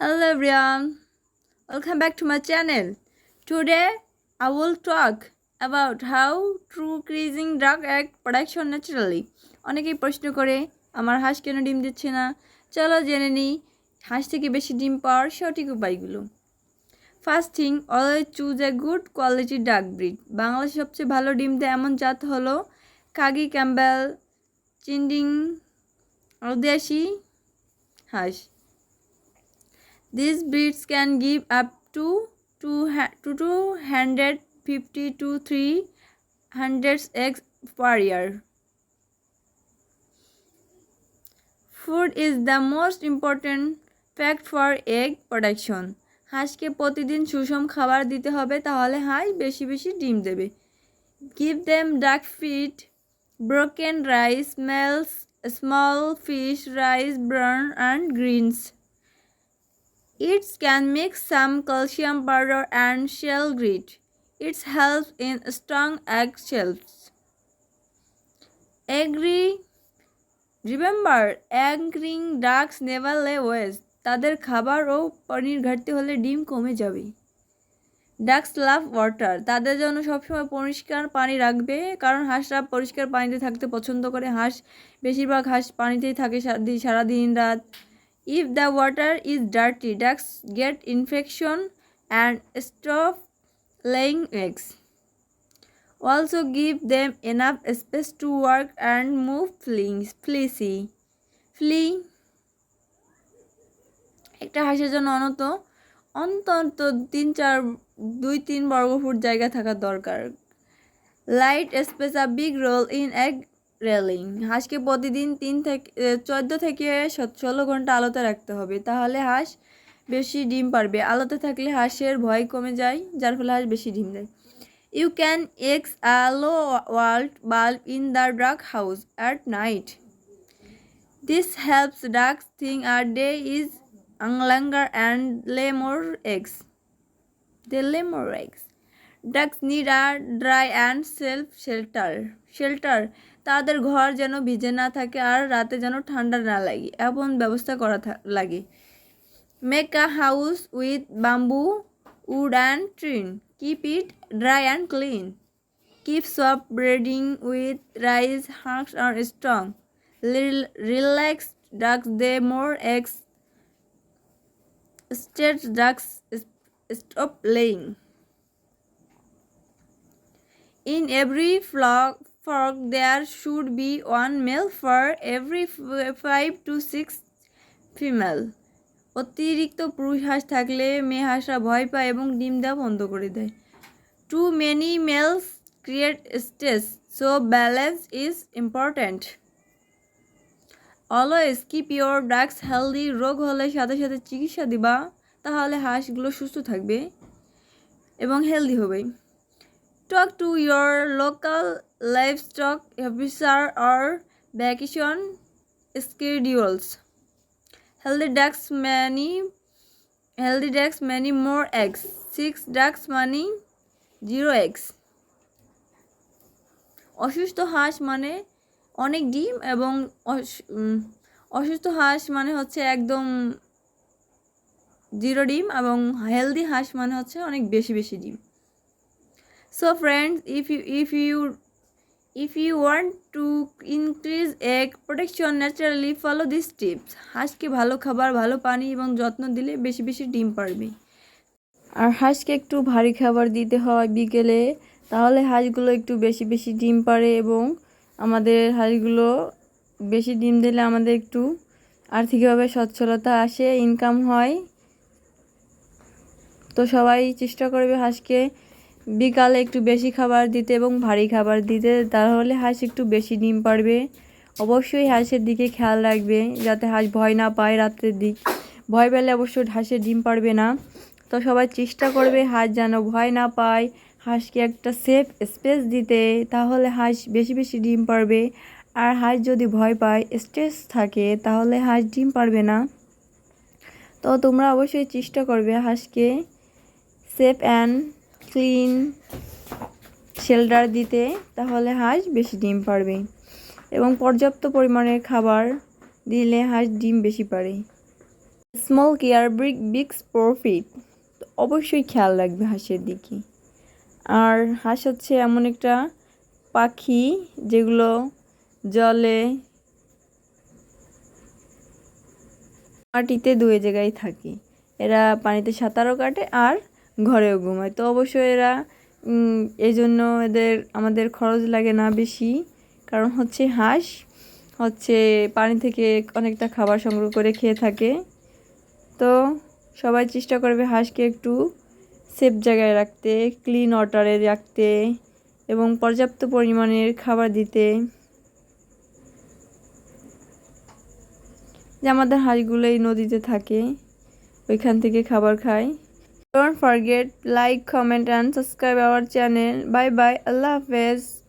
Hello everyone, welcome back to my channel. Today I will talk about how to increasing drug egg production naturally. অনেকেই প্রশ্ন করে আমার হাঁস কেন ডিম দিচ্ছে না? চলো জেনে নিই হাঁস থেকে বেশি ডিম পাওয়ার সঠিক উপায়গুলো। First thing always choose a good quality duck breed বাংলাদেশের সবচেয়ে ভালো ডিম দেয় এমন জাত হলো কাগি ক্যাম্বেল চিন্ডিং অদেশি হাঁস। These breeds can give up to 250 to 300 eggs per year. Food is the most important fact for egg production. হাঁসকে প্রতিদিন সুষম খাবার দিতে হবে তাহলে হাঁস বেশি বেশি ডিম দেবে give them duck feed broken rice meals small fish rice brown and greens It can mix some calcium powder and shell grit. It helps in strong egg shells. Agree. Remember, angry ducks never lay waste. তাদের খাবার ও পানির ঘাটতি হলে ডিম কমে যাবে ducks love water তাদের জন্য সবসময় পরিষ্কার পানি রাখবে কারণ হাঁসরা পরিষ্কার পানিতে থাকতে পছন্দ করে হাঁস বেশিরভাগ হাঁস পানিতেই থাকে সারাদিন রাত If the water is dirty, ducks get infection and stop laying eggs. Also give them enough space to work and move fleas. Fleacy. Flea. একটা হাঁসের জন্য অনত অন্তত তিন চার দুই তিন বর্গফুট জায়গা থাকা দরকার light space a big role in egg laying. হাঁসকে প্রতিদিন তিন থেকে চোদ্দ থেকে ষোলো ঘণ্টা আলোতে রাখতে হবে। তাহলে হাঁস বেশি ডিম পারবে। আলোতে থাকলে হাঁসের ভয় কমে যায়, যার ফলে হাঁস বেশি ডিম দেয়। You can ex a low world bulb in the duck house at night this helps ducks think are day is longer and lay more eggs. They lay more eggs. Ducks need a dry shelter. Shelter তাদের ঘর যেন ভিজে না থাকে আর রাতে যেন ঠান্ডা না লাগে, এমন ব্যবস্থা করা লাগে make a house with bamboo wood and tin keep it dry and clean keep soft bedding with rice husks or strong relax ducks they more eggs state ducks stop laying. In every flock, flock there should be one male for every five to six female. অতিরিক্ত পুরুষ হাঁস থাকলে মেয়ে হাঁসরা ভয় পায় এবং ডিম দেওয়া বন্ধ করে দেয়। Too many males create stress so balance is important always keep your ducks healthy রোগ হলে সাথে সাথে চিকিৎসা দিবা তাহলে হাঁসগুলো সুস্থ থাকবে এবং হেলদি হবে। To your local livestock officer or vaccination schedules healthy ducks many healthy ducks many more eggs sick ducks many zero eggs অসুস্থ হাঁস মানে অনেক ডিম এবং অসুস্থ হাঁস মানে হচ্ছে একদম জিরো ডিম এবং হেলদি হাঁস মানে হচ্ছে অনেক বেশি বেশি ডিম। So friends if you if you if you want to increase egg production naturally follow this tips হাঁসকে ভালো খাবার, ভালো পানি এবং যত্ন দিলে বেশি বেশি ডিম পারবে। আর হাঁসকে একটু ভারী খাবার দিতে হয় বিকেলে, তাহলে হাঁসগুলো একটু বেশি বেশি ডিম পারে এবং আমাদের হাঁসগুলো বেশি ডিম দিলে আমাদের একটু আর্থিকভাবে সচ্ছলতা আসে ইনকাম হয়। তো সবাই চেষ্টা করবে হাঁসকে বিকালে একটু বেশি খাবার দিতে এবং ভারী খাবার দিতে, তাহলে হাঁস একটু বেশি ডিম পারবে। অবশ্যই হাঁসের দিকে খেয়াল রাখবে, যাতে হাঁস ভয় না পায় রাত্রের দিক। ভয় পেলে অবশ্যই হাঁসের ডিম পারবে না। তো সবাই চেষ্টা করবে হাঁস যেন ভয় না পায়, হাঁসকে একটা সেফ স্পেস দিতে, তাহলে হাঁস বেশি বেশি ডিম পারবে। আর হাঁস যদি ভয় পায় স্ট্রেস থাকে, তাহলে হাঁস ডিম পারবে না। তো তোমরা অবশ্যই চেষ্টা করবে হাঁসকে সেফ অ্যান্ড ক্লিন শেল্টার দিতে, তাহলে হাঁস বেশি ডিম পারবে। এবং পর্যাপ্ত পরিমাণের খাবার দিলে হাঁস ডিম বেশি পারে। Small care brings big profit অবশ্যই খেয়াল রাখবে হাঁসের দিকে। আর হাঁস হচ্ছে এমন একটা পাখি যেগুলো জলে মাটিতে দুয়ে জায়গায় থাকে। এরা পানিতে সাঁতারও কাটে আর ঘরেও ঘুমায়। তো অবশ্যই এরা এই জন্য এদের, আমাদের খরচ লাগে না বেশি। কারণ হচ্ছে হাঁস, হচ্ছে পানি থেকে অনেকটা খাবার সংগ্রহ করে খেয়ে থাকে। তো সবাই চেষ্টা করবে হাঁসকে একটু সেফ জায়গায় রাখতে ক্লিন ওয়াটারে রাখতে এবং পর্যাপ্ত পরিমাণের খাবার দিতে। যে আমাদের হাঁসগুলো এই নদীতে থাকে, ওইখান থেকে খাবার খায়। Don't forget like, comment and subscribe our channel. Bye bye. Allah Hafiz.